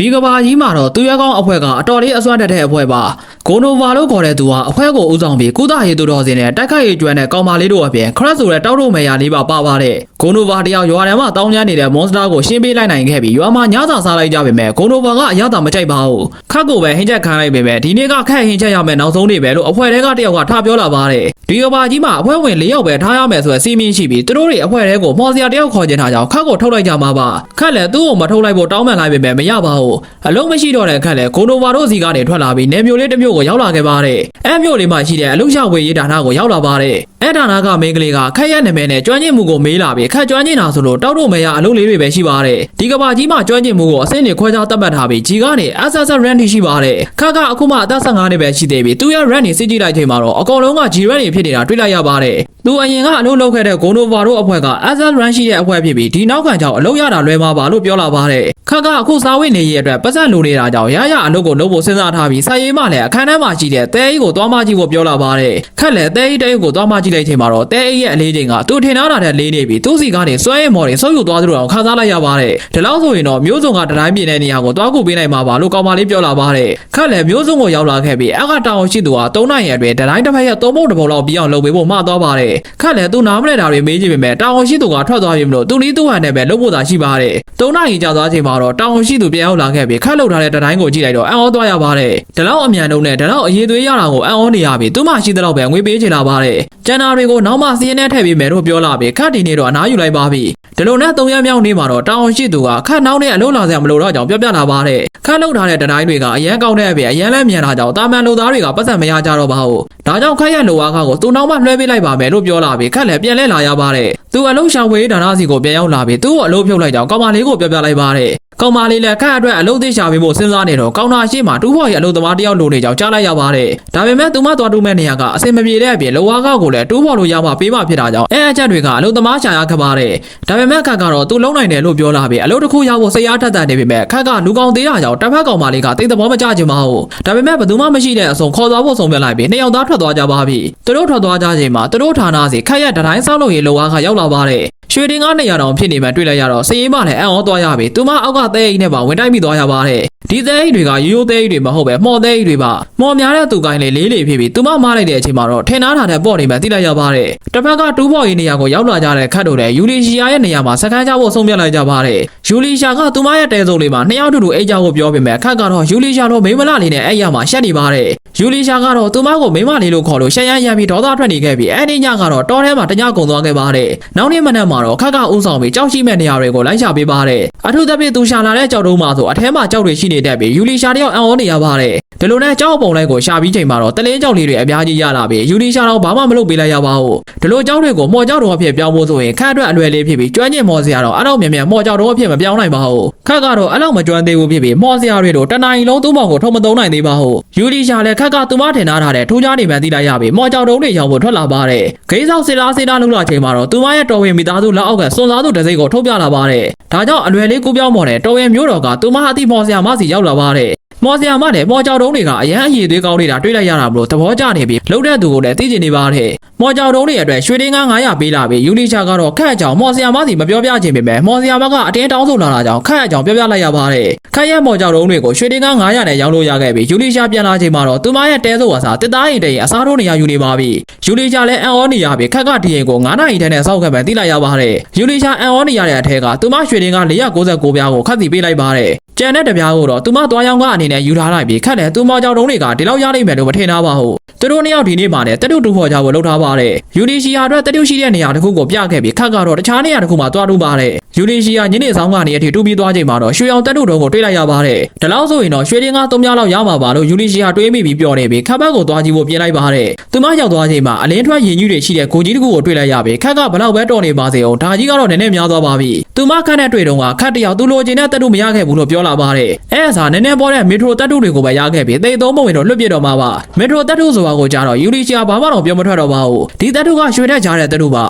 ဒီကဘာကြီးမှာတော့သူရဲကောင်းအဖွဲ့ကအတော်လေးအစွမ်းတက်တဲ့အဖွဲ့ပါ ဂိုနိုဗာလို့ခေါ်တဲ့သူဟာအဖွဲ့ကိုဦးဆောင်ပြီးကုသရေးသူတော်စင်နဲ့တိုက်ခိုက်ရေးကျွမ်းတဲ့ကောင်မလေးတို့အပြင်ခရက်ဆိုတဲ့တောက်တို့မေယာလေးပါပါပါတယ်ဂိုနိုဗာတယောက်ရွာထဲမှာတောင်းကျမ်းနေတဲ့မွန်စတာကိုရှင်းပေးလိုက်နိုင်ခဲ့ပြီးရွာမှာညစာစားလိုက်ကြပေမဲ့ဂိုနိုဗာကအရသာမကြိုက်ပါဘူးခတ်ကိုပဲဟင်းချက်ခံလိုက်ပေမဲ့ဒီနေ့ကခက်ဟင်းချက်ရမယ်နောက်ဆုံးနေပဲလို့အဖွဲ့ထဲကတယောက်ကထားပြောလာပါတယ်ဒီကဘာကြီးမှာအဖွဲ့ဝင်၄ယောက်ပဲထားရမယ်ဆိုတဲ့စီမင်းရှိပြီးသူတို့တွေအဖွဲ့ထဲကိုမော်စရာတယောက်ခေါ်ကျင်ထားကြောင်းခတ်ကိုထုတ်လိုက်ကြမှာပါခက်လည်းသူ့ကိုမထုတ်လိုက်ဖို့တောင်းပန်လိုက်ပေမဲ့မရပါဘူးအလုံးမရှိတော့တဲ့ခက်လည်းဂိုနိုဗာတို့စီကနေထွက်လာပြီးနေမျိုးလေးတစ်မျိုးကိုရောက်လာခဲ့ပါတယ်အဲမျိုးလေးမှာရှိတဲ့အလုရှဝေးရေးဌာနကိုရောက်လာပါတယ်အဲဌာနကမင်းကလေးကခက်ရဲ့နာမည်နဲ့ကျွမ်းကျင်မှုကိုမေးလာပြီးခက်ကျွမ်းကျင်တာဆိုလို့တောက်တော့မရအလုပ်လေးတွေပဲရှိပါတယ်ဒီကဘာကြီးမှာကျွမ်းကျင်မှုကိုအစင်းတွေခွဲခြားသတ်မှတ်ထားပြီးကြီးကနေ SSR rank ထိရှိပါတယ်ခက်ကအခုမှအသက်15နှစ်ပဲရှိသေးပြီးသူရဲ့ rank တွေစစ်ကြည့်လိုက်ချိန်မှာတော့အကောင်လုံးက G rank တွေဖြစ်နေတာတွေ့လိုက်ရပါတယ်သူအရင်ကအလုပ်လုပ်ခဲ့တဲ့ဂိုနိုဗာတို့အဖွဲ့က SSR rank ရှိတဲ့အဖွဲ့ဖြစ်ပြီးဒီနောက်ခံကြောင့်အလုပ်ရတာလွယ်မှာပါလို့ပြောလာပါတယ်ခက်ကအခုစာဝတ်နေရေးအတွက်ပတ်စံလိုနေတာကြောင့်ရရအလုပ်ကိုလုပ်ဖို့စဉ်းစားထားပြီးစာရေးမှလည်းအခန်းထဲမှာရှိတဲ့တဲအိတ်ကိုသွားမကြည့်ဖို့ပြောလာပါတယ်ခက်လည်းတဲအိတ်တဲအိတ်ကိုသွားမကြည့်လိုက်ချိန်မှာတော့တဲအိတ်ရဲ့အလေးချိန်ကသူထင်ထားတာတဲ့လေးနေပြီးသူ့စီကနေစွဲရမော်တွေဆုပ်ယူသွားသလိုအောင်ခန်းစားလိုက်ရပါတယ်ဒီလောက်ဆိုရင်တော့မျိုးစုံကတတိုင်းပြင်းတဲ့နေရာကိုသွားကူပေးနိုင်မှာပါလို့ကောင်မလေးပြောလာပါတယ်ခက်လည်းမျိုးစုံကိုရောက်လာခဲ့ပြီးအကတောင်ရှိသူဟာ၃နိုင်ရအတွင်းတတိုင်းတစ်ဖက်ရဲ့သုံးပုံတစ်ပုံလောက်ပြီးအောင်လုပ်ပေးဖို့မှားသွားပါတယ်ခက်လည်းသူနားမလဲတာတွေမေးကြည့်ပေမဲ့တောင်ရှိသူကထွက်သွားပြီမလို့သူနီးသူ့ဟန်နဲ့ပဲလုပ်ဖို့သာရှိပါတယ်၃နိုင်ကြာသွားချိန်မှာတော့တောင်ရှိသူပြန်ရောက်လာခဲ့ပြီးခက်လောက်ထားတဲ့တတိုင်းကိုကြည့်လိုက်တော့အံ့ဩသွားရပါတယ်ဒီလောက်အမြန်တုံးနဲ့ဒီလောက်အရေးသွေးရတာကိုအံ့ဩနေရပြီးသူမှရှိတဲ့လောက်ပဲငွေပေးချင်လာပါတယ်ကျန်တာတွေကိုနောက်မှစီးရဲနဲ့ထည့်ပေးမယ်လို့ပြောလာပြီးခက်ဒီနေ့တော့အနားယူလိုက်ပါပြီ ဒီလိုနဲ့၃ရက်မြောက်နေ့မှာတော့တောင်ရှိသူကခက်နောက်နဲ့အလုပ်လာစရာမလိုတော့ကြောင်ပြောပြလာပါတယ်ခက်လောက်ထားတဲ့တတိုင်းတွေကအရန်ကောင်းတဲ့အပြင်အရန်လည်းမြန်လာကြောင်တာမန်လူသားတွေကပတ်စံမရကြတော့ပါဘူးဒါကြောင့်ခက်ရဲ့လိုအားခကိုသူနောက်မှလွှဲပေးလိုက်ပါမယ်လို့ပြောလာပြီးခက်လည်းပြန်လဲလာရပါတယ်သူအလုပ်ရှာဝေးဒါနစီကိုပြန်ရောက်လာပြီးသူ့ကိုအလုပ်ဖြုတ်လိုက်ကြောင်ကောင်မလေးကိုပြောပြလိုက်ပါတယ်ကောင်မလေးလည်းခက်အတွက်အလုပ်သိရှာပေးဖို့စဉ်းစားနေတော့ကောင်တာရှိမှတူးဖော်ရဲ့အလုပ်သမားတယောက်လိုနေကြောင်ကြားလိုက်ရပါတယ်ဒါပေမဲ့သူမသွားတူးမဲ့နေရာကအဆင်မပြေတဲ့အပြင်လောဝါကောက်ကိုလည်းတူးဖော်လို့ရမှပေးမှဖြစ်တာကြောင့်အဲအချက်တွေကအလုပ်သမားရှာရခက်ပါတယ်ဒါပေမဲ့ခက်ကတော့သူလုံးနိုင်တယ်လို့ပြောလာပြီးအလုပ်တစ်ခုရဖို့စိတ်အားထက်သန်နေပေမဲ့ခက်ကလူကောင်သေးတာကြောင့်တစ်ဖက်ကောင်မလေးကတိတ်သဘောမကျချင်ပါဘူးဒါပေမဲ့ဘယ်သူမှမရှိတဲ့အဆုံခေါ်သွားဖို့ဆုံးဖြတ်လိုက်ပြီးနှစ်ယောက်သားထွက်သွားကြပါပြီသူတို့ထွက်သွားကြချိန်မှာသူတို့ဌာနစီခက်ရဲ့တတိုင်းဆောက်လုပ်ရေးလောဝါကရောက်လာပါတယ် ရွှေတင်ကားနေရတောင်ဖြစ်နေမှတွေ့လိုက်ရတော့စည်ရင်မလည်းအံ့ဩသွားရပြီသူမအောက်ကသဲအိတ်နဲ့ပါဝင်တိုက်မိသွားရပါတယ်ဒီသဲအိတ်တွေကရိုးရိုးသဲအိတ်တွေမဟုတ်ပဲမှော်သဲအိတ်တွေပါမှော်များတဲ့သူကိုင်းလေးလေးလေးဖြစ်ပြီးသူမမားလိုက်တဲ့အချိန်မှာတော့ထင်သားတာနဲ့ပေါ့နေမှသိလိုက်ရပါတယ်တစ်ဖက်ကတူးဖော်ရေးနေရာကိုရောက်လာကြတဲ့ခတ်တို့လည်းယူလီရှီယာရဲ့နေရာမှာစခန်းချဖို့ဆုံးဖြတ်လိုက်ကြပါတယ်ယူလီရှာကသူမရဲ့တဲစုံလေးမှာနှစ်ယောက်တူတူအိတ်ကြဖို့ပြောပေမဲ့ခတ်ကတော့ယူလီရှာတော့မိမလာလေးနဲ့အဲ့ရမှာရှက်နေပါတ ယ်ယူလီရှာကတော့သူမကိုမိမလေးလို့ခေါ်လို့ရှက်ရမ်းရမ်းပြီးဒေါသထွက်နေခဲ့ပြီးအဲ့ဒီညကတော့တောထဲမှာတညကုန်သွားခဲ့ပါတယ်နောက်နေ့မနက်မှာတော့ခတ်ကဦးဆောင်ပြီးကြောက်ရှိမဲ့နေရာတွေကိုလိုက်ရှာပေးပါတယ်အထူးသဖြင့်သူရှာလာတဲ့ကြောက်တုံးမှာဆိုအထဲမှာကြောက်တွေရှိနေတတ်ပြီးယူလီရှာတယောက်အံ့ဩနေရပါတယ် ဒီလိုနဲ့ကြောက်ပုံလိုက်ကိုရှာပြီးချိန်မှာတော့တလင်းကြောက်လေးတွေအများကြီးရလာပြီးယူလီရှာတော့ဘာမှမလုပ်ပေးလိုက်ရပါဘူးဒီလိုကြောက်တွေကိုမော်ကြောက်တော်အဖြစ်ပြောင်းဖို့ဆိုရင်ခတ်အတွက်အလွယ်လေးဖြစ်ပြီးကျွမ်းကျင်မော်စရာတော့အဲ့တော့မြန်မြန်မော်ကြောက်တော်အဖြစ်မပြောင်းနိုင်ပါဘူးခတ်ကတော့အဲ့လောက်မကျွမ်းသေးဘူးဖြစ်ပြီးမော်စရာတွေတော့တနင်္လာလုံးသုံးပေါင်ကိုထုံမသုံးနိုင်သေးပါဘူးယူလီရှာလည်းခတ်ကသူမထင်ထားတဲ့ထိုးကြနေမှသိလိုက်ရပြီးမော်ကြောက်တော်တွေရောက်ဖို့ထွက်လာပါတယ်ဂိမ်းဆောက်စေလားစေလားလှုပ်လာချိန်မှာတော့သူမရဲ့တော်ဝင်မိသားစုလက်အောက်ကစွန်စားသူတစ်စိတ်ကိုထုတ်ပြလာပါတယ်ဒါကြောင့်အလွယ်လေးကူးပြောင်းမော်တဲ့တော်ဝင်မျိုးတော်ကသူမအတိမော်စရာမစီရောက်လာပါတယ် မော်စရာမနဲ့မော်ကြောက်တုံးတွေကအရန်အရည်သွေးကောင်းနေတာတွေ့လိုက်ရတာမလို့သဘောကျနေပြီးလှုပ်တဲ့သူကိုလည်းသိကျင်နေပါတယ်မော်ကြောက်တုံးတွေအတွက်ရွှေတင်းကား900ပေးလာပြီးယူလီချာကတော့ခက်အကြောင်မော်စရာမစီမပြောပြချင်ပေမဲ့မော်စရာမကအတင်းတောင်းဆိုလာတာကြောင့်ခက်အကြောင်ပြောပြလိုက်ရပါတယ်ခက်ရဲ့မော်ကြောက်တုံးတွေကိုရွှေတင်းကား900နဲ့ရောင်းလို့ရခဲ့ပြီးယူလီချာပြန်လာချိန်မှာတော့သူမရဲ့တဲဆိုဝါစာတစ်သားရင်တည်းအစားထိုးနေရယူနေပါပြီယူလီချာလည်းအံ့ဩနေရပြီးခက်ကဒီရင်ကို9နာရီထဲနဲ့စောက်ခဲ့မှသိလိုက်ရပါတယ်ယူလီချာအံ့ဩနေရတဲ့အထက်ကသူမရွှေတင်းကား499ပြားကိုခတ်စီပေးလိုက်ပါတယ်ကျန်တဲ့တပြားကိုတော့သူမသွားရောင်းကအနေနဲ့ယူထားလိုက်ပြီးခက်တယ်သူမကြောက်တုံးတွေကဒီလောက်ရလိမ့်မယ်လို့မထင်ထားပါဘူးသူတို့နှစ်ယောက်ဒီနေ့မှလည်းတက်တုတူဖော်ကြဖို့လှုပ်ထားပါတယ်ယူနီရှီယာအတွက်တက်တုရှိတဲ့နေရာတစ်ခုကိုပြခဲ့ပြီးခက်ကတော့တခြားနေရာတစ်ခုမှာသွားတူပါတယ်ယူနီရှီယာညနေဆောင်ကနေအထိတူပြီးသွားချိန်မှာတော့ရွှေအောင်တက်တုတုံးကိုတွေ့လိုက်ရပါတယ်ဒါလောက်ဆိုရင်တော့ရွှေတင်းကား၃မြောက်လောက်ရမှာပါလို့ယူနီရှီယာတွေးမိပြီးပြောနေပြီးခက်ဘက်ကိုသွားကြည့်ဖို့ပြင်လိုက်ပါတယ်သူမရောက်သွားချိန်မှာအလင်းထွက်ရင်ကြီးတွေရှိတဲ့ကိုကြီးတစ်ခုကိုတွေ့လိုက်ရပြီးခက်ကဘလောက်ပဲတော်နေပါစေအောင်ဒါကြီးကတော့နည်းနည်းများသွားပါပြီသူမခက်နဲ့တွေ့တော့ကခက်တယောက်သူလိုချင်တဲ့တက်တုမရခဲ့ဘူးလို့ပြောလာပါတယ်အဲအစားနည်းနည်းပေါ်တဲ့မီထရိုတက်တုတွေကိုပဲရခဲ့ပြီးသိသုံးပုံဝင်တော့လွတ်ပြစ်တော့မှာပါမီထရိုတက်တုဆိုတာကိုကြားတော့ယူရီချီယာဘာမှတော့ပြောမထွက်တော့ပါဘူးဒီတက်တုကရွှေတက်ကြားတဲ့တက်တုပါ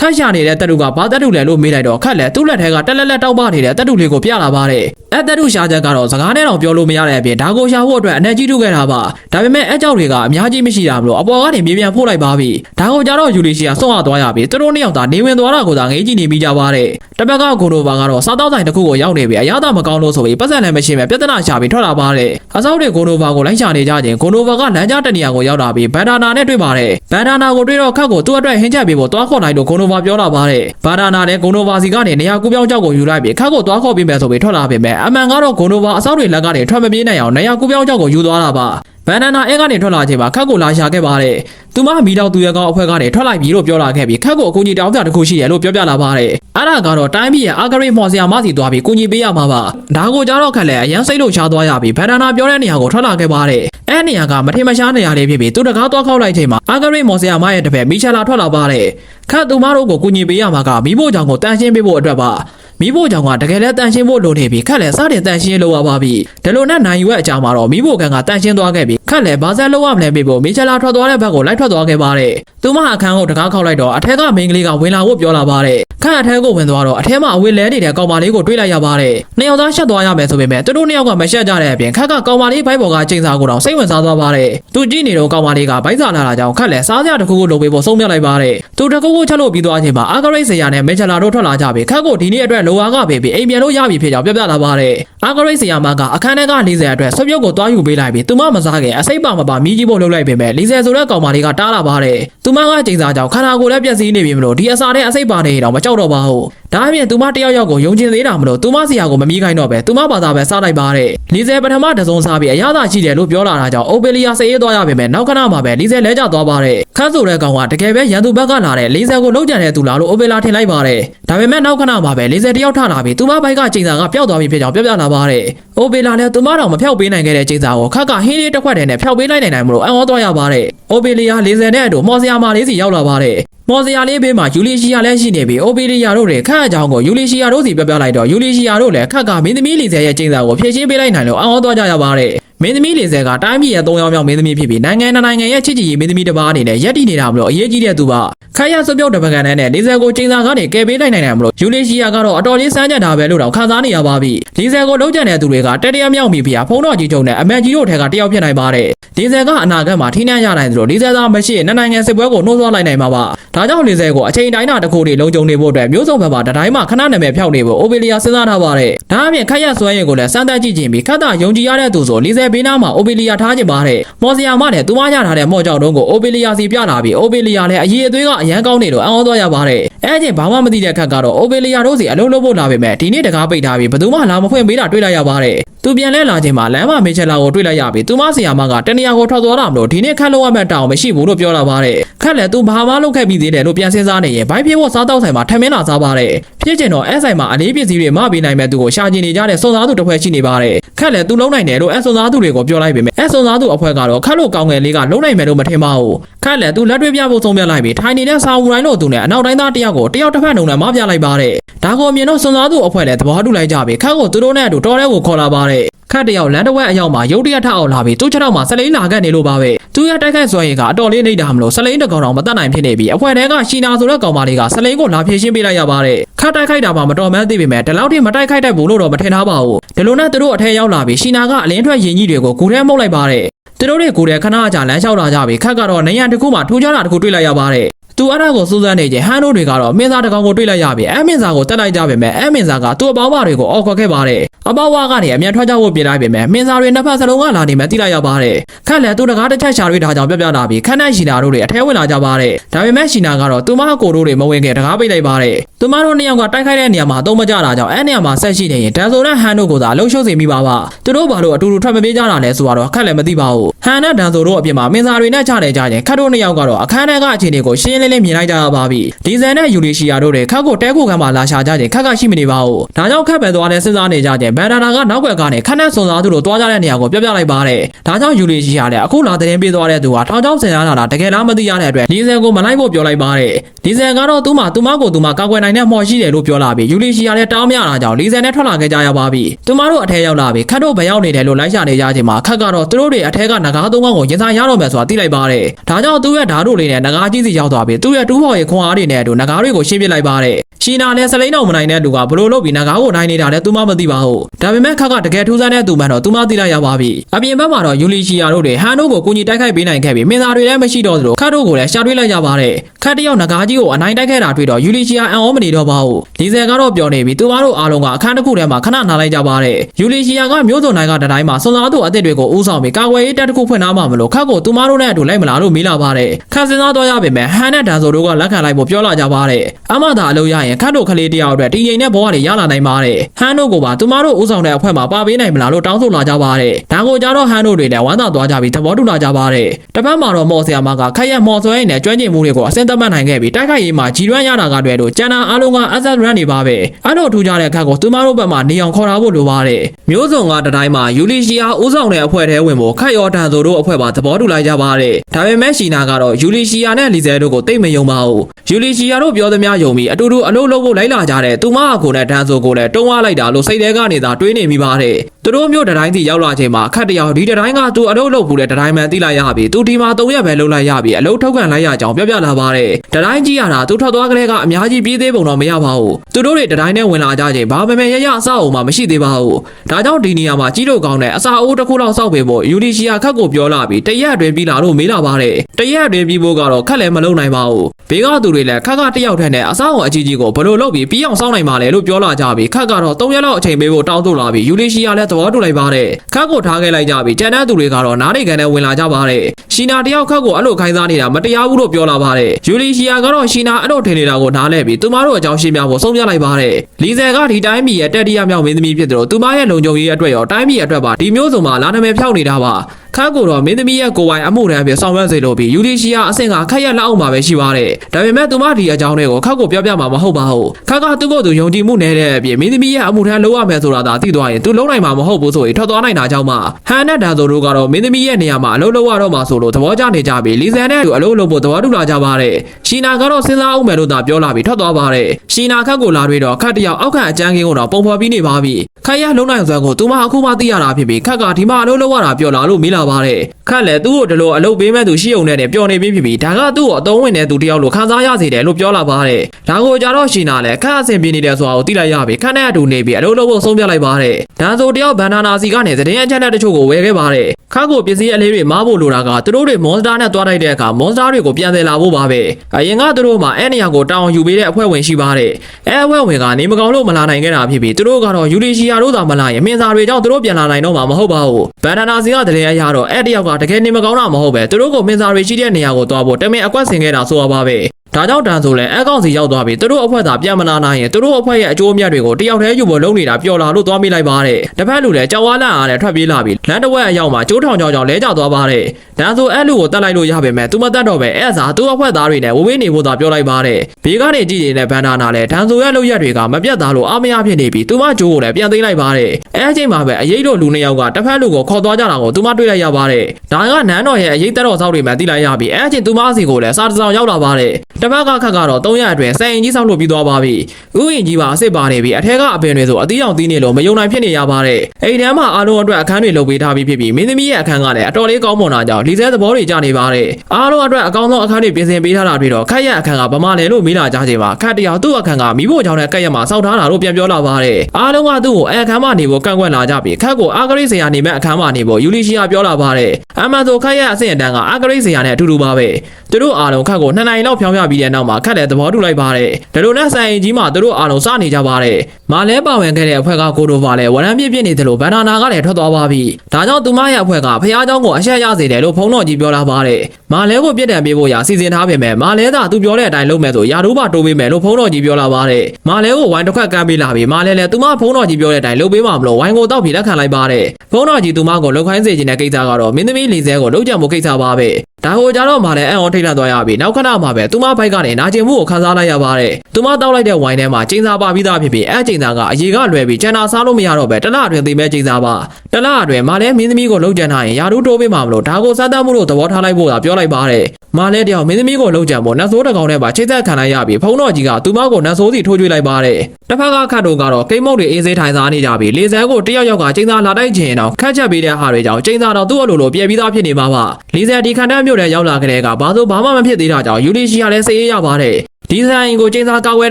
ခတ်ရှာနေတဲ့တက်တုကဘာတက်တုလဲလို့မေးလိုက်တော့ခတ်လဲသူ့လက်ထဲကတက်လက်လက်တောက်ပနေတဲ့တက်တုလေးကိုပြလာပါတယ်အဲ့တတုရှာချက်ကတော့စကားနဲ့တော့ပြောလို့မရတဲ့အပြင်ဒါကိုရှာဖို့အတွက်အနေကြီးထုတ်ခဲ့တာပါဒါပေမဲ့အဲ့ကြောက်တွေကအများကြီးမရှိတာမလို့အပေါ်ကနေမြေပြန်ဖို့လိုက်ပါပြီဒါကိုကြတော့ယူလီရှီယာဆွန့်ရသွားရပြီသူတို့နှစ်ယောက်သာနေဝင်သွားတာကိုသာငေးကြည့်နေမိကြပါတယ်တစ်ဘက်ကဂိုနိုဘာကတော့စားတောက်ဆိုင်တစ်ခုကိုရောက်နေပြီအရသာမကောင်းလို့ဆိုပြီးပတ်စံလည်းမရှိမဲ့ပြဿနာရှာပြီးထွက်လာပါတယ်အစောက်တွေဂိုနိုဘာကိုလိုက်ရှာနေကြခြင်းဂိုနိုဘာကလမ်းကြားတနေရာကိုရောက်လာပြီးဘန်ဒါနာနဲ့တွေ့ပါတယ်ဘန်ဒါနာကိုတွေ့တော့ခတ်ကိုသူ့အတွက်ဟင်းချက်ပေးဖို့တွားခေါ်လိုက်လို့ဂိုနိုဘာပြောလာပါတယ်ဘန်ဒါနာလည်းဂိုနိုဘာစီကနေနေရာကူးပြောင်းကြောက်ကိုယူလိုက်ပြီးခတ်ကိုတွားခေါ်ပေးမယ်ဆိုပြီးထွက်လာပေမဲ့အမှန်ကတော့ဂိုနိုဘာအစောက်တွေလက်ကနေထွက်မပြေးနိုင်အောင်နေရာကူးပြောင်းကြောက်ကိုယူသွားတာပါ ဘန်နနာအဲကနေထွက်လာချိန်မှာခတ်ကိုလာရှာခဲ့ပါတယ်။သူမမီတောင်သူရကောင်အဖွဲ့ကနေထွက်လိုက်ပြီလို့ပြောလာခဲ့ပြီးခတ်ကိုအကူကြီးတောင်းကြတစ်ခုရှိရလို့ပြောပြလာပါတယ်။အဲ့ဒါကတော့တိုင်းပြည်ရဲ့အာဂရိမော်စရာမစီသွားပြီးကူညီပေးရမှာပါ။ဒါကိုကြတော့ခက်လဲအရန်စိတ်လို့ရှားသွားရပြီးဘန်နနာပြောတဲ့နေရာကိုထွက်လာခဲ့ပါတယ်။အဲ့နေရာကမထင်မရှားနေရာလေးဖြစ်ပြီးသူတကားသွားခောက်လိုက်ချိန်မှာအာဂရိမော်စရာမရဲ့တပည့်မီချလာထွက်လာပါတယ်။ခတ်သူမတို့ကိုကူညီပေးရမှာကမိဖို့ကြောင့်ကိုတန်ရှင်းပေးဖို့အတွက်ပါ။ မိဖို့ကြောင့်ကတကယ်လဲတန်ရှင်းဖို့လိုနေပြီခက်လဲစတင်တန်ရှင်းလို့ရပါပြီဒါလိုနဲ့နိုင်ရွက်အကြောင်းမှာတော့မိဖို့ကန်ကတန်ရှင်းသွားခဲ့ပြီခက်လဲဘာဆက်လို့ရမလဲမေးဖို့မီချလာထွက်သွားတဲ့ဘက်ကိုလိုက်ထွက်သွားခဲ့ပါတယ်သူမအခန်းကိုတကားခောက်လိုက်တော့အထက်ကမိန်းကလေးကဝင်လာဖို့ပြောလာပါတယ်ခက်အထက်ကိုဝင်သွားတော့အထက်မှာအဝေးလဲနေတဲ့ကောင်မလေးကိုတွေ့လိုက်ရပါတယ်နှစ်ယောက်သားရှက်သွားရမယ်ဆိုပေမဲ့သူတို့နှစ်ယောက်ကမရှက်ကြတဲ့အပြင်ခက်ကကောင်မလေးဘိုက်ပေါ်ကချိန်စာကိုတော့စိတ်ဝင်စားသွားပါတယ်သူကြည့်နေတော့ကောင်မလေးကဘိုက်စာလာတာကြောင့်ခက်လဲစားစရာတစ်ခုခုလုပ်ပေးဖို့ဆုံးဖြတ်လိုက်ပါတယ်သူတစ်ခုခုချက်လို့ပြီးသွားချိန်မှာအာဂရိတ်ဆရာနဲ့မီချလာတို့ထွက်လာကြပြီခက်ကိုဒီနေ့အတွက်လိုအားကပေးပြီးအိမ်ပြန်လို့ရပြီဖြစ်ကြောင်းပြပြလာပါတယ်အာဂရိတ်ဆရာမကအခန်းထဲက40အတွက်ဆွပြုတ်ကိုတွားယူပေးလိုက်ပြီးသူမမစားခင်အစိပ်ပါမပါမြည်ကြီးဖို့လုပ်လိုက်ပေမဲ့40ဆိုတဲ့ကောင်မလေးကတားလာပါတယ်သူမကချိန်စာကြောင့်ခန္ဓာကိုယ်လည်းပြည့်စည်နေပြီမလို့ဒီအစာတဲ့အစိပ်ပါနေတော့မကြောက်တော့ပါဘူးဒါအပြင်သူမတယောက်ယောက်ကိုယုံကျင်သေးတာမလို့သူမဆရာကိုမမီးခိုင်းတော့ပဲသူမဘာသာပဲစားလိုက်ပါတယ်40ပထမတစုံစားပြီးအရသာရှိတယ်လို့ပြောလာတာကြောင့်အိုပီလီယာစေးရဲသွားရပေမဲ့နောက်ခဏမှပဲ40လဲကျသွားပါတယ်ခန်းဆိုတဲ့ကောင်ကတကယ်ပဲရန်သူဘက်ကလာတဲ့40ကိုလုံးကြံတဲ့သူလားလို့အိုပီလာထင်လိုက်ပါတယ်ဒါပေမဲ့နောက်ခဏမှပဲ40တယောက်ထလာပြီးသူမဘိုက်ကချိန်စာကပျောက်သွားပြီဖြစ်ကြောင်းပြောပြလာပါတယ်အိုပီလာလည်းသူမတော်မဖျောက်ပေးနိုင်ခဲ့တဲ့ချိန်စာကိုခက်ကဟင်းလေးတစ်ခွက်တည်းနဲ့ဖျောက်ပေးလိုက်နိုင်နိုင်မလို့အံ့ဩသွားရပါတယ်အိုပီလီယာ40နဲ့အတူမော်စယာမာလေးစီရောက်လာပါတယ် မော်စယာလေးဘေးမှာယူလီရှီယာလည်းရှိနေပြီးအိုပီလီယာတို့လည်းခက်အကြောင်းကိုယူလီရှီယာတို့စီပြောပြလိုက်တော့ယူလီရှီယာတို့လည်းခက်ကမင်းသမီး40ရဲ့ချိန်စာကိုဖြည့်ရှင်းပေးလိုက်နိုင်လို့အံ့ဩသွားကြရပါတယ် မင်းသမီး40ကတိုင်းပြည်ရဲ့၃ယောက်မြောက်မင်းသမီးဖြစ်ပြီးနိုင်ငံနိုင်ငံရဲ့ချစ်ကြည်ရေးမင်းသမီးတစ်ပါးအနေနဲ့ရက်တည်နေတာမလို့အရေးကြီးတဲ့သူပါခက်ရဆွပြုတ်တပကံနဲ့40ကိုချိန်စာကနေကယ်ပေးလိုက်နိုင်တယ်မလို့ယူလီရှီယာကတော့အတော်လေးစမ်းကြတာပဲလို့တော့ခံစားနေရပါပြီ40ကိုလုံးကျန်တဲ့သူတွေကတတရမြောက်မိဖုရားဖုံးတော်ကြီးချုပ်နဲ့အမတ်ကြီးတို့ထဲကတယောက်ဖြစ်နိုင်ပါတယ်40ကအနာဂတ်မှာထိနှံ့ရနိုင်သလို40သားမရှိရင်နှစ်နိုင်ငံစစ်ပွဲကိုနှိုးဆွလိုက်နိုင်မှာပါဒါကြောင့်40ကိုအချိန်တိုင်းတာတစ်ခုတည်းလုံးကျုံနေဖို့အတွက်မျိုးစုံဘက်မှာတတိုင်းမှာခဏနာမည်ဖျောက်နေဖို့အိုဗီလီယာစဉ်းစားထားပါတယ်ဒါအပြင်ခက်ရဆွဲရင်ကိုလည်းစမ်းသပ်ကြည့်ခြင်းပြီးခက်တာယုံကြည်ရတဲ့သူဆို40ဘေးနားမှာအိုဗီလီယာထားခြင်းပါတယ်မော်စယာမနဲ့သူမရထားတဲ့မော်ကြောက်တုံးကိုအိုဗီလီယာစီပြလာပြီးအိုဗီလီယာလည်းအရေးအသွေးကအရန်ကောင်းနေလို့အံ့ဩသွားရပါတယ်အဲချင်းဘာမှမသိတဲ့ခက်ကတော့အိုဗီလီယာတို့စီအလုံးလုံးဖို့လာပေမဲ့ဒီနေ့တကားပိတ်ထားပြီးဘယ်သူမှလာမဖွင့်ပေးတာတွေ့လိုက်ရပါတယ်သူပြန်လဲလာခြင်းမှာလမ်းမမေချယ်လာကိုတွေ့လိုက်ရပြီးသူမဆီယာမကတနေရာကိုထွက်သွားတာမလို့ဒီနေ့ခက်လို့ရမဲ့တောင်းမရှိဘူးလို့ပြောလာပါတယ်ခက်လည်းသူဘာမှလုပ်ခဲ့ပြီးသေးတယ်လို့ပြန်စဉ်းစားနေရင်ဘိုင်းပြေဖို့စားတော့ဆိုင်မှာထမင်းလာစားပါတယ်ဖြစ်ကျင်တော့အဲဆိုင်မှာအလေးပစ္စည်းတွေမပေးနိုင်မဲ့သူကိုရှာကျင်နေကြတဲ့စွန်စားသူတစ်ဖွဲ့ရှိနေပါတယ်ခက်လည်းသူလုံးနိုင်တယ်လို့အဲစွန်စားသူတွေကိုပြောလိုက်ပေမဲ့အဲစွန်စားသူအဖွဲ့ကတော့ခက်လို့ကောင်းငယ်လေးကလုံးနိုင်မယ်လို့မထင်ပါဘူး ခက်လည်းသူလက်တွေ့ပြဖို့ဆုံးဖြတ်လိုက်ပြီးထိုင်နေတဲ့စာဝူတိုင်းလို့သူနဲ့အနောက်တိုင်းသားတယောက်ကိုတယောက်တစ်ဖက်နှုံနဲ့မပြလိုက်ပါတယ်ဒါကိုမြင်တော့စွန်စားသူအဖွဲ့လည်းသဘောတူလိုက်ကြပြီးခက်ကိုသူတို့နဲ့အတူတော်တဲ့ကိုခေါ်လာပါတယ်ခတ်တယောက်လမ်းတစ်ဝက်အရောက်မှာရုတ်တရက်ထအောင်လာပြီးသူ့ချက်တော့မှာဆလိန်လာခဲ့နေလို့ပါပဲသူရဲ့တိုက်ခိုက်စွမ်းရည်ကအတော်လေးနေတာမလို့ဆလိန်တကောင်တော်မတတ်နိုင်ဖြစ်နေပြီးအဖွဲတဲကရှီနာဆိုတဲ့ကောင်မလေးကဆလိန်ကိုလာဖြည့်ရှင်းပေးလိုက်ရပါတယ်ခတ်တိုက်ခိုက်တာမှမတော်မှန်းသိပေမဲ့ဒီလောက်ထိမတိုက်ခိုက်တတ်ဘူးလို့တော့မထင်ထားပါဘူးဒီလိုနဲ့သူတို့အထက်ရောက်လာပြီးရှီနာကအလင်းထွက်ရင်ကြီးတွေကိုဂူထဲမှုတ်လိုက်ပါတယ် သူတို့တွေကိုယ်တည်းခဏအကြာလမ်းလျှောက်လာကြပြီးခတ်ကတော့နေရန်တစ်ခုမှထူးခြားတာတစ်ခုတွေ့လိုက်ရပါတယ် သူအဲ့ဒါကိုစူးစမ်းနေခြင်းဟန်တို့တွေကတော့မင်းသားတစ်ကောင်ကိုတွေ့လိုက်ရပြီအဲမင်းသားကိုတက်လိုက်ကြပေမဲ့အဲမင်းသားကသူ့အပေါင်းပါတွေကိုအော်ခေါ်ခဲ့ပါတယ်အပေါင်းဝါကနေအမြန်ထွက်ကြဖို့ပြင်လိုက်ပေမဲ့မင်းသားတွေနှစ်ဖက်စလုံးကလာနေမှသိလိုက်ရပါတယ်ခက်လည်းသူတကားတစ်ချက်ရှာတွေ့တာကြောင့်ပြပြလာပြီးခက်နဲ့ရှီနာတို့တွေအထဲဝင်လာကြပါတယ်ဒါပေမဲ့ရှီနာကတော့သူမကိုတို့တွေမဝင်ခင်တကားပိတ်လိုက်ပါတယ်သူမတို့နှစ်ယောက်ကတိုက်ခိုက်တဲ့နေရာမှာအသုံးမကျတာကြောင့်အဲနေရာမှာဆက်ရှိနေရင်ဒန်ဆိုနဲ့ဟန်တို့ကိုသာလှုပ်ရှုပ်စေမိပါပါသူတို့ဘာလို့အတူတူထွက်မပြေးကြတာလဲဆိုတော့ခက်လည်းမသိပါဘူးဟန်နဲ့ဒန်ဆိုတို့အပြင်မှာမင်းသားတွေနဲ့ချတယ်ကြရင်ခက်တို့နှစ်ယောက်ကတော့အခန်းထဲကအခြေအနေကိုရှင်းလင်းလင်းမြင်လိုက်ကြရပါပြီဒီဇယ်နဲ့ယူလီရှီယာတို့တွေခက်ကိုတဲခုခံမှာလာရှာကြခြင်းခက်ကရှိမနေပါဘူးဒါကြောင့်ခက်ပဲသွားလဲစဉ်းစားနေကြခြင်းဘန်ဒါနာကနောက်ွယ်ကနေခက်နဲ့စွန်စားသူတို့တွားကြတဲ့နေရာကိုပြောပြလိုက်ပါတယ်ဒါကြောင့်ယူလီရှီယာလည်းအခုလာသတင်းပေးသွားတဲ့သူကထောင်ချောင်းဆင်ရလာတာတကယ်လားမသိရတဲ့အတွက်ဒီဇယ်ကိုမလိုက်ဖို့ပြောလိုက်ပါတယ်ဒီဇယ်ကတော့သူ့မှာသူမကိုသူမကောက်ွယ်နိုင်တဲ့မော်ရှိတယ်လို့ပြောလာပြီးယူလီရှီယာလည်းတောင်းမြတာကြောင့်ဒီဇယ်နဲ့ထွက်လာခဲ့ကြရပါပြီသူမတို့အထက်ရောက်လာပြီးခက်တို့ဘယ်ရောက်နေတယ်လို့လိုက်ရှာနေကြခြင်းမှာခက်ကတော့သူတို့တွေအထက်ကငကားသုံးကောင်းကိုရင်ဆိုင်ရတော့မယ်ဆိုတာသိလိုက်ပါတယ်ဒါကြောင့်သူ့ရဲ့ဓာတ်တို့လေးနဲ့ငကားကြီးစီရောက်သွားပြီးသူ့ရဲ့တူးဖော်ရဲ့ခွန်အားတွေနဲ့အတူငကားတွေကိုရှင်းပစ်လိုက်ပါတယ်ရှီနာလည်းစလိန်တော်မနိုင်တဲ့လူကဘလို့လုပ်ပြီးနဂါးကိုနိုင်နေတာလဲသူမှမသိပါဘူးဒါပေမဲ့ခက်ကတကယ်ထူးဆန်းတဲ့သူမှန်တော့သူမှသိလိုက်ရပါပြီအပြင်ဘက်မှာတော့ယူလီရှီယာတို့တွေဟန်တို့ကိုကူညီတိုက်ခိုက်ပေးနိုင်ခဲ့ပြီးမင်းသားတွေလည်းမရှိတော့သလိုခတ်တို့ကိုလည်းရှာတွေ့လိုက်ကြပါတယ်ခတ်တယောက်နဂါးကြီးကိုအနိုင်တိုက်ခဲ့တာတွေ့တော့ယူလီရှီယာအံ့ဩမနေတော့ပါဘူးလီဇယ်ကတော့ပြောနေပြီးသူမတို့အားလုံးကအခန်းတစ်ခုထဲမှာခဏနားလိုက်ကြပါတယ်ယူလီရှီယာကမျိုးစုံနိုင်ကတတိုင်းမှာစွန်စားသူအသစ်တွေကိုဦးဆောင်ပြီးကာကွယ်ရေးတပ်တစ်ခုဖွင့်ထားမှမလို့ခတ်ကိုသူမတို့နဲ့အတူလိုက်မလားလို့မေးလာပါတယ်ခတ်စဉ်းစားတော့ရပေမဲ့ဟန်နဲ့ဒန်ဆိုတို့ကလက်ခံလိုက်ဖို့ပြောလာကြပါတယ်အမသာအလုပ်ရရင်ခတ်တို့ကလေးတယောက်အတွက်တည်ငြိမ်တဲ့ဘဝတွေရလာနိုင်ပါတယ်ဟန်တို့ကပါသူမတို့ဦးဆောင်တဲ့အဖွဲ့မှာပါပေးနိုင်မလားလို့တောင်းဆိုလာကြပါတယ်ဒါကိုကြတော့ဟန်တို့တွေလည်းဝမ်းသာသွားကြပြီးသဘောတူလာကြပါတယ်တစ်ဖက်မှာတော့မော်ဆရာမကခက်ရက်မော်ဆွဲရင်လည်းကျွမ်းကျင်မှုတွေကိုအစင်သက်မှတ်နိုင်ခဲ့ပြီးတိုက်ခိုက်ရေးမှာကြီးရွမ်းရတာကတည်းကကျန်တာအားလုံးကအဆက်ရန်နေပါပဲအဲ့လိုထူကြတဲ့ခက်ကိုသူမတို့ဘက်မှာနေအောင်ခေါ်ထားဖို့လိုပါတယ်မျိုးစုံကတတိုင်းမှာယူလီရှီယာဦးဆောင်တဲ့အဖွဲ့ထဲဝင်ဖို့ခက်ရောတန်ဆိုတို့အဖွဲ့ပါသဘောတူလိုက်ကြပါတယ်ဒါပေမဲ့ရှီနာကတော့ယူလီရှီယာနဲ့လီဇယ်တို့ကိုတိတ်မယုံပါဘူး ယူလီရှီယာတို့ပြောသမျှယုံပြီးအတူတူအလုပ်လုပ်ဖို့လိုက်လာကြတဲ့သူမအကိုနဲ့ဒန်ဆိုကိုလည်းတုံးဝလိုက်တာလို့စိတ်ထဲကနေသာတွေးနေမိပါတယ်သူတို့မျိုးတတိုင်းစီရောက်လာချိန်မှာခက်တယောက်ဒီတတိုင်းကသူအလုပ်လုပ်ဖို့တဲ့တတိုင်းမှန်သိလိုက်ရပြီသူဒီမှာ၃ရက်ပဲလုပ်လိုက်ရပြီအလုပ်ထုတ်ခံလိုက်ရကြောင်းပြောပြလာပါတယ်တတိုင်းကြီးရတာသူထွက်သွားကလေးကအများကြီးပြေးသေးပုံတော့မရပါဘူးသူတို့တွေတတိုင်းနဲ့ဝင်လာကြချိန်ဘာမှမရရအဆောက်အုံမှမရှိသေးပါဘူးဒါကြောင့်ဒီနေရာမှာကြီးလို့ကောင်းတဲ့အစာအိုးတစ်ခုလောက်စောက်ပေးဖို့ယူလီရှီယာခက်ကိုပြောလာပြီးတရက်အတွင်းပြီးလာလို့မေးလာပါတယ်တရက်အတွင်းပြီးဖို့ကတော့ခက်လည်းမလုပ်နိုင်ပါဘူးဘေးကသူတွေလည်းခက်ကတယောက်ထဲနဲ့အဆောက်အုံအကြီးကြီးကိုဘယ်လိုလုပ်ပြီးပြီးအောင်စောင့်နိုင်ပါလဲလို့ပြောလာကြပြီးခက်ကတော့၃ရက်လောက်အချိန်ပေးဖို့တောင်းဆိုလာပြီးယူလီရှီယာလည်းသဘောတူလိုက်ပါတယ်ခက်ကိုထားခဲ့လိုက်ကြပြီးကျန်တဲ့သူတွေကတော့နားနေကန်နဲ့ဝင်လာကြပါတယ်ရှီနာတယောက်ခက်ကိုအဲ့လိုခိုင်းစားနေတာမတရားဘူးလို့ပြောလာပါတယ်ယူလီရှီယာကတော့ရှီနာအဲ့လိုထင်နေတာကိုနားလဲပြီးသူမတို့အကြောင်းရှင်းပြဖို့ဆုံးဖြတ်လိုက်ပါတယ်လီဇယ်ကဒီတိုင်းပြည်ရဲ့တက်တီးရမြောက်မင်းသမီးဖြစ်တယ်လို့သူမရဲ့လုံခြုံရေးအတွက်ရောတိုင်းပြည်အတွက်ပါဒီမျိုးစုံမှာလာနာမည်ဖြောက်နေတာပါ ခါကိုတော့မင်းသမီးရဲ့ကိုယ်ပိုင်အမှုထမ်းပြီးဆောင်ရွက်စေလို့ပြီးယူလီရှီယာအဆင့်ကခက်ရက်လောက်အောင်မှာပဲရှိပါတယ်ဒါပေမဲ့သူမဒီအကြောင်းတွေကိုခက်ကိုပြောပြမှာမဟုတ်ပါဘူးခက်ကသူ့ကိုယ်သူယုံကြည်မှုနေတဲ့အပြင်မင်းသမီးရဲ့အမှုထမ်းလုပ်ရမယ်ဆိုတာသာသိသွားရင်သူလုံးနိုင်မှာမဟုတ်ဘူးဆိုရင်ထွက်သွားနိုင်တာကြောင့်မှဟန်နဲ့ဒါဆိုတို့ကတော့မင်းသမီးရဲ့နေရာမှာအလုပ်လုပ်ရတော့မှာဆိုလို့သဘောကျနေကြပြီးလီဇန်နဲ့သူအလုပ်လုပ်ဖို့သဘောတူလာကြပါတယ်ရှီနာကတော့စဉ်းစားအောင်မယ်လို့သာပြောလာပြီးထွက်သွားပါတယ်ရှီနာခက်ကိုလာတွေ့တော့ခက်တယောက်အောက်ခံအကြမ်းကင်းကိုတော့ပုံဖော်ပြီးနေပါပြီ ခက်ရလုံးနိုင်စွမ်းကိုသူမအခုမှသိရတာဖြစ်ပြီးခက်ကဒီမှာအလုပ်လုပ်ရတာပြောလာလို့မေးလာပါတယ်ခက်လည်းသူ့ကိုဒီလိုအလုပ်ပေးမဲ့သူရှိုံနဲ့ပျော်နေပြီးဖြစ်ပြီးဒါကသူ့ကိုအသုံးဝင်တဲ့သူတယောက်လိုခံစားရစေတယ်လို့ပြောလာပါတယ်ဒါကိုကြတော့ရှီနာလည်းခက်အဆင်ပြေနေတယ်ဆိုတာကိုသိလိုက်ရပြီခက်နဲ့အတူနေပြီးအလုပ်လုပ်ဖို့ဆုံးဖြတ်လိုက်ပါတယ်ဒါဆိုတယောက်ဘန်နာနာစီကနေသတင်းအချက်အလက်တချို့ကိုဝယ်ခဲ့ပါတယ်ခက်ကိုပစ္စည်းအလေးတွေမားဖို့လိုတာကသူတို့တွေမွန်စတာနဲ့တွားလိုက်တဲ့အခါမွန်စတာတွေကိုပြန်သယ်လာဖို့ပါပဲအရင်ကသူတို့မှာအဲ့နေရာကိုတောင်းယူပေးတဲ့အဖွဲ့ဝင်ရှိပါတယ်အဲအဖွဲ့ဝင်ကနေမကောင်းလို့မလာနိုင်ခဲ့တာဖြစ်ပြီးသူတို့ကတော့ယူလီရှီယာတို့သာမလာရင်မင်းသားတွေကြောင့်သူတို့ပြန်လာနိုင်တော့မှာမဟုတ်ပါဘူးဘန်နာနာစီကသတင်းအရတော့အဲ့တယောက်ကတကယ်နေမကောင်းတာမဟုတ်ပဲသူတို့ကိုမင်းသားတွေရှိတဲ့နေရာကိုတွားဖို့တမင်အကွက်ဆင်ခဲ့တာဆိုပါပဲ ဒါကြောင့်တန်ဆိုလဲအကောင့်စီရောက်သွားပြီးသူတို့အဖွဲ့သာပြန်မလာနိုင်ရင်သူတို့အဖွဲ့ရဲ့အကျိုးအမြတ်တွေကိုတယောက်တည်းယူဖို့လုပ်နေတာပျော်လာလို့သွားမိလိုက်ပါတယ်တစ်ဖက်လူလည်းကြောက်ဝါလန့်အားနဲ့ထွက်ပြေးလာပြီးလမ်းတစ်ဝက်အရောက်မှာကျိုးထောင်ကြောင်ကြောင်လဲကျသွားပါတယ်ဒါဆိုအဲ့လူကိုတတ်လိုက်လို့ရပါမယ်သူမတတ်တော့ပဲအဲ့အစားသူ့အဖွဲ့သားတွေနဲ့ဝဝေးနေဖို့သာပြောလိုက်ပါတယ်ဘေးကနေကြည့်နေတဲ့ဘန်နာနာလည်းဒန်ဆိုရဲ့လုပ်ရက်တွေကမပြတ်သားလို့အားမရဖြစ်နေပြီးသူမဂျိုးကိုလည်းပြန်သိမ်းလိုက်ပါတယ်အဲ့အချိန်မှာပဲအရေးတို့လူနှစ်ယောက်ကတစ်ဖက်လူကိုခေါ်သွားကြတာကိုသူမတွေ့လိုက်ရပါတယ်ဒါကနန်းတော်ရဲ့အရေးတက်တော်ဆောက်တွေမှသိလိုက်ရပြီးအဲ့အချိန်သူမအစီကိုလည်းစားတစောင်ရောက်လာပါတယ်တစ်ဖက်ကခက်ကတော့3ရက်အတွင်းစံရင်ကြီးဆောက်လို့ပြီးသွားပါပြီဥယျင်ကြီးပါအစ်စ်ပါနေပြီးအထက်ကအပင်တွေဆိုအသီးအောင်သီးနေလို့မယုံနိုင်ဖြစ်နေရပါတယ်အိမ်ထဲမှာအားလုံးအတွက်အခန်းတွေလုပ်ပေးထားပြီးဖြစ်ပြီးမင်းသမီးရဲ့အခန်းကလည်းအတော်လေးကောင်းမွန်တာကြောင့်လီဆဲသဘောတွေကျနေပါတယ်အားလုံးအတွက်အကောင်းဆုံးအခန်းတွေပြင်ဆင်ပေးထားတာတွေ့တော့ခက်ရက်အခန်းကဗမာလဲလို့မေးလာကြချိန်မှာခက်တယောက်သူ့အခန်းကမိဖို့ကြောင့်နဲ့ကက်ရက်မှာစောက်ထားတာလို့ပြန်ပြောလာပါတယ်အားလုံးကသူ့ကိုအဲအခန်းမှာနေဖို့ကန့်ကွက်လာကြပြီးခက်ကိုအာဂရိတ်ဆရာနေမဲ့အခန်းမှာနေဖို့ယူလီရှီယာပြောလာပါတယ်အမှန်ဆိုခက်ရက်အဆင့်အတန်းကအာဂရိတ်ဆရာနဲ့အတူတူပါပဲသူတို့အားလုံးခက်ကိုနှစ်နိုင်လောက်ဖြောင်းပြပြီးတဲ့နောက်မှာခက်လည်းသဘောတူလိုက်ပါတယ်ဒါလိုနဲ့ဆိုင်ရင်ကြီးမှာသူတို့အားလုံးစနေကြပါတယ်မာလဲပါဝင်ခဲ့တဲ့အဖွဲ့ကကိုတိုဗာလည်းဝရမ်းပြစ်ပြစ်နေတယ်လို့ဗန်နာနာကလည်းထွက်သွားပါပြီဒါကြောင့်သူမရဲ့အဖွဲ့ကဖះเจ้าကိုအရှက်ရစေတယ်လို့ဖုံးတော်ကြီးပြောလာပါတယ်မာလဲကိုပြစ်ဒဏ်ပေးဖို့ရာစီစဉ်ထားပေမဲ့မာလဲသာသူပြောတဲ့အတိုင်းလုပ်မယ်ဆိုယာတို့ပါတိုးပေးမယ်လို့ဖုံးတော်ကြီးပြောလာပါတယ်မာလဲကိုဝိုင်းတစ်ခွက်ကမ်းပေးလာပြီးမာလဲလည်းသူမဖုံးတော်ကြီးပြောတဲ့အတိုင်းလုပ်ပေးမှာမလို့ဝိုင်းကိုတောက်ပြီးလက်ခံလိုက်ပါတယ်ဖုံးတော်ကြီးသူမကိုလှုပ်ခိုင်းစေခြင်းတဲ့ကိစ္စကတော့မင်းသမီးလီဇဲကိုလှုပ်ကြံမှုကိစ္စပါပဲဒါကိုကြတော့မှလည်းအံ့ဩထိတ်လန့်သွားရပြီးနောက်ခဏမှပဲသူမဘိုက်ကနေနာကျင်မှုကိုခံစားလိုက်ရပါတယ်သူမတောက်လိုက်တဲ့ဝိုင်းထဲမှာကျင်းစာပါပြီးသားဖြစ်ပြီးအဲကျ င်းစာကအရေကလွယ်ပြီးကျန်တာစားလို့မရတော့ပဲတလအတွင်းသိမဲ့ကျင်းစာပါတလအတွင်းမလည်းမင်းသမီးကိုလှုပ်ကြံထားရင်ယာတို့တိုးပေးမှာမလို့ဒါကိုစားတတ်မှုလို့သဘောထားလိုက်ဖို့သာပြောလိုက်ပါတယ်မလည်းတယောက်မင်းသမီးကိုလှုပ်ကြံဖို့နတ်ဆိုးတကောင်နဲ့ပါချိတ်သက်ခံလိုက်ရပြီးဖုံးတော်ကြီးကသူမကိုနတ်ဆိုးစီထိုးကြွေးလိုက်ပါတယ်တစ်ဖက်ကခတ်တို့ကတော့ကိမ့်မုတ်တွေအေးစေးထိုင်စားနေကြပြီးလေဆန်းကိုတယောက်ယောက်ကကျင်းစာလာတိုက်ချင်တော့ခတ်ချက်ပေးတဲ့ဟာတွေကြောင့်ကျင်းစာတော့သူ့အလိုလိုပြည့်ပြီးသားဖြစ်နေမှာပါလေဆန်းဒီခန္ဓာမျိုးတဲ့ရောက်လာကြတဲ့ကဘာလို့ဘာမှမဖြစ်သေးတာကြောင့်ယူလီရှီယာလည်းစိတ်အေးရပါတယ် ဒီဇိုင်းကိုချိန်စာကာဝယ်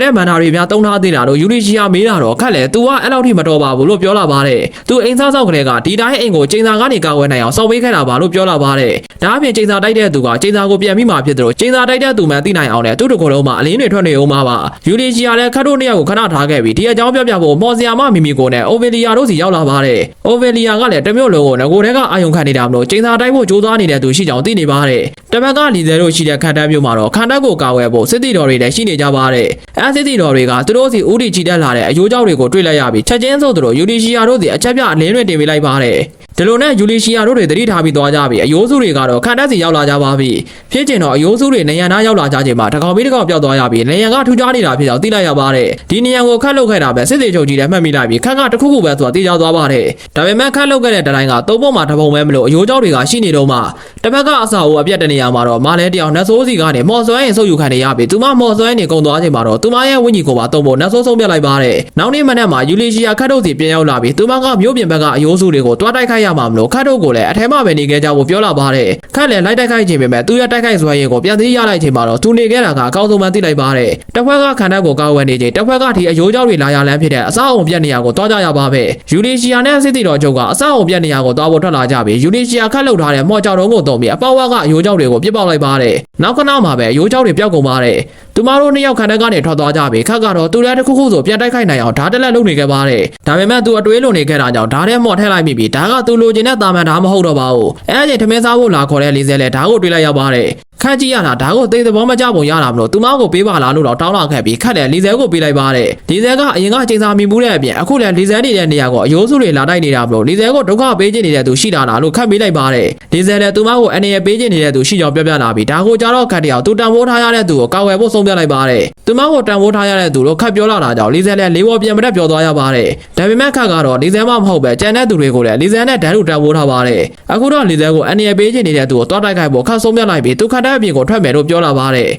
တဲ့မန်နာတွေများတုံးထားသေးတာလို့ယူရီရှီယာမေးတာတော့ခက်လေ तू ကအဲ့လောက်ထိမတော်ပါဘူး လို့ပြောလာပါတယ်။ तू အိမ်စားဆောက်ကလေးကဒီတိုင်းအိမ်ကိုချိန်စာကနေကာဝယ်နိုင်အောင်စောင့်ပေးခဲ့တာပါ လို့ပြောလာပါတယ်။ဒါအပြင်ချိန်စာတိုက်တဲ့သူကချိန်စာကိုပြန်ပြီးမှဖြစ်တယ်လို့ချိန်စာတိုက်တဲ့သူမှသိနိုင်အောင်လေသူ့တကိုယ်လုံးမှာအလင်းတွေထွက်နေအောင်ပါပါ။ယူရီရှီယာလည်းခတ်တို့နှစ်ယောက်ကိုခဏထားခဲ့ပြီးဒီအကြောင်းပြောပြဖို့မော်ဆီယာမမီမီကိုနဲ့အိုဗီလီယာတို့စီရောက်လာပါတယ်။အိုဗီလီယာကလည်းတမျိုးလုံးကိုငကိုတဲကအာယုံခံနေတာမလို့ချိန်စာတိုက်ဖို့ကြိုးစားနေတဲ့သူရှိကြောင်းသိနေပါတယ်။တမက်ကလီဇယ်တို့ရှိတဲ့ခန္ဓာမျိုးမှာတော့ခန္ဓာကိုကာဝယ်ဖို့စစ်တီတော်တွေလည်းရှိနေကြပါတယ်။အဲစစ်တီတော်တွေကသူတို့စီဦးတီချီတက်လာတဲ့အယိုးကြောက်တွေကိုတွေ့လိုက်ရပြီးချက်ချင်းဆိုသူတို့ယူရီရှီယာတို့စီအချက်ပြအလင်းတွေတင်ပေးလိုက်ပါတယ်။ ဒီလိုနဲ့ယူလီရှီယာတို့တွေတတိထားပြီးသွားကြပြီအယိုးစုတွေကတော့ခန္ဓာစီရောက်လာကြပါပြီဖြစ်ကျင်တော့အယိုးစုတွေနေရန်သားရောက်လာကြချိန်မှာတကောင်ပြီးတကောင်ပျောက်သွားရပြီးနေရန်ကထူးခြားနေတာဖြစ်ကြောင်းသိလိုက်ရပါတယ်ဒီနေရန်ကိုခတ်လုပ်ခဲ့တာပဲစစ်စေချုပ်ကြီးလည်းမှတ်မိလိုက်ပြီးခန့်ကတစ်ခုခုပဲဆိုတာသိကြသွားပါတယ်ဒါပေမဲ့ခတ်လုပ်ခဲ့တဲ့တတိုင်းကသုံးပုံမှာတစ်ပုံပဲမလို့အယိုးကြောက်တွေကရှိနေတော့မှတစ်ဖက်ကအစာအိုအပြတ်တနေရမှာတော့မလဲတယောက်နှဆိုးစီကနေမော်ဆွဲရင်ဆုပ်ယူခံနေရပြီးသူမမော်ဆွဲနေကုန်သွားချိန်မှာတော့သူမရဲ့ဝိညာဉ်ကိုပါသုံးဖို့နှဆိုးဆုံးပြလိုက်ပါတယ်နောက်နေ့မနက်မှာယူလီရှီယာခတ်တို့စီပြန်ရောက်လာပြီးသူမကမျိုးပြင်ဘက်ကအယိုးစုတွေကိုတွားတိုက်ခိုက်ရမှာမလို့ခတ်တို့ကိုလည်းအထဲမှာပဲနေခဲ့ကြဖို့ပြောလာပါတယ်ခတ်လည်းလိုက်တိုက်ခိုက်ခြင်းပဲမဲ့သူရဲ့တိုက်ခိုက်စွမ်းရည်ကိုပြန်သိရလိုက်ချိန်မှာတော့သူနေခဲ့တာကအကောင်းဆုံးမှသိလိုက်ပါတယ်တစ်ဖက်ကခန္ဓာကိုကောက်ဝဲနေချိန်တစ်ဖက်ကဒီအယိုးကြောက်တွေလာရလန်းဖြစ်တဲ့အစာအုံပြက်နေရကိုတွားကြရပါပဲယူလီရှီယာနဲ့စစ်တီတော်ချုပ်ကအစာအုံပြက်နေရကိုတွားဖို့ထွက်လာကြပြီးယူလီရှီယာခတ်လုပ်ထားတဲ့မော့ကြောက်တုံးကိုတုံးပြီးအပေါက်ဝက်ကအယိုးကြောက်တွေကိုပြစ်ပေါက်လိုက်ပါတယ်နောက်ခဏမှာပဲအယိုးကြောက်တွေပျောက်ကုန်ပါတယ်သူမတို့နှစ်ယောက်ခန္ဓာကနေထွက်သွားကြပြီးခတ်ကတော့သူလည်းတစ်ခုခုဆိုပြန်တိုက်ခိုက်နိုင်အောင်ဓာတ်တက်လက်လုပ်နေခဲ့ပါတယ်ဒါပေမဲ့သူအတွေးလုံနေခဲ့တာကြောင့်ဓာတ်ထဲမော့ထည့်လိုက်မိပြီးဓာတ်ကသူလိုချင်တဲ့တာမန်ဓာတ်မဟုတ်တော့ပါဘူးအဲအချိန်ထမင်းစားဖို့လာခေါ်တဲ့လေးစဲလဲဓာတ်ကိုတွေးလိုက်ရပါတယ်ခန့်ကြည့်ရတာဒါကိုသိသဘောမကျပုံရတာမလို့သူမကိုပေးပါလားလို့တော့တောင်းလာခဲ့ပြီးခတ်တယ်လီဇဲကိုပေးလိုက်ပါတယ်လီဇဲကအရင်ကချိန်စာမိမှုတဲ့အပြင်အခုလည်းလီဇဲနေတဲ့နေရာကိုအယိုးစုတွေလာတိုက်နေတာမလို့လီဇဲကိုဒုက္ခပေးခြင်းနေတဲ့သူရှိတာလားလို့ခတ်ပေးလိုက်ပါတယ်လီဇဲလည်းသူမကိုအနေရပေးခြင်းနေတဲ့သူရှိကြောင်းပြောပြလာပြီးဒါကိုကြတော့ခတ်တယောက်သူတန်ဖိုးထားရတဲ့သူကိုကောက်ဝယ်ဖို့ဆုံးဖြတ်လိုက်ပါတယ်သူမကိုတန်ဖိုးထားရတဲ့သူလို့ခတ်ပြောလာတာကြောင့်လီဇဲလည်းလေးဘောပြန်မတက်ပြောသွားရပါတယ်ဒါပေမဲ့ခတ်ကတော့လီဇဲမမဟုတ်ပဲကျန်တဲ့သူတွေကိုလည်းလီဇဲနဲ့ဒန်လူတန်ဖိုးထားပါတယ်အခုတော့လီဇဲကိုအနေရပေးခြင်းနေတဲ့သူကိုတွားတိုက်ခိုက်ဖို့ခတ်ဆုံးဖြတ်လိုက်ပြီးသူခတ်တဲ့အပြင်ကိုထွက်မယ်လို့ပြောလာပါတယ်